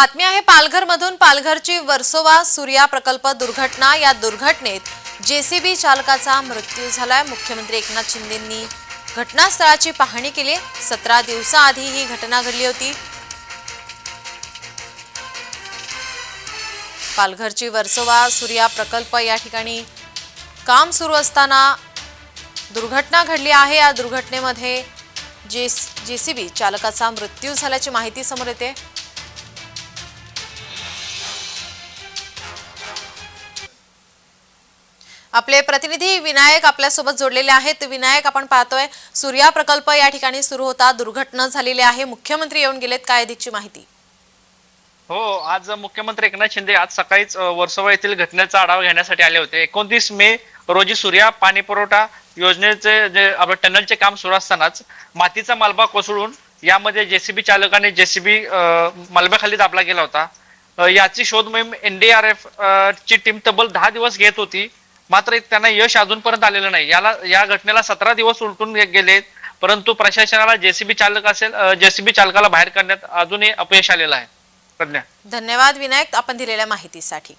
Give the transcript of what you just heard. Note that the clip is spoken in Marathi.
बातमी आहे पालघरमधून पालघरची वर्सोवा सूर्या प्रकल्प दुर्घटना. या दुर्घटनेत जेसीबी चालकाचा मृत्यू झालाय. मुख्यमंत्री एकनाथ शिंदेंनी घटनास्थळाची पाहणी केली. सतरा दिवसाआधी ही घटना घडली होती. पालघरची वर्सोवा सूर्या प्रकल्प या ठिकाणी काम सुरू असताना दुर्घटना घडली आहे. या दुर्घटनेमध्ये जे जेसीबी चालकाचा मृत्यू झाल्याची माहिती समोर येते. आपले प्रतिनिधी विनायक आपल्यासोबत जोडलेले आहेत. विनायक आपण पाहतोय सूर्या प्रकल्प या ठिकाणी सुरू होता दुर्घटना झालेली आहे. मुख्यमंत्री येऊन गेलेत काय अधिकची माहिती? हो आज मुख्यमंत्री एकनाथ शिंदे आज सकाळीच वर्सोवा येथील घटनेचा आढावा घेण्यासाठी आले होते. एकोणतीस मे रोजी सूर्या पाणी पुरवठा योजनेचे जे आपलं टनलचे काम सुरू असतानाच मातीचा मलबा कोसळून यामध्ये जेसीबी चालकाने जेसीबी मलब्याखाली दाबला गेला होता. याची शोध मोहीम एनडीआरएफ ची टीम तब्बल दहा दिवस घेत होती. मात्र त्यांना यश अजूनपर्यंत आलेलं नाही. याला या घटनेला सतरा दिवस उलटून गेले गेलेत परंतु प्रशासनाला जेसीबी चालक असेल जेसीबी चालकाला बाहेर काढण्यात अजूनही अपयश आलेलं आहे. प्रज्ञा. धन्यवाद विनायक. आपण दिलेल्या माहितीसाठी.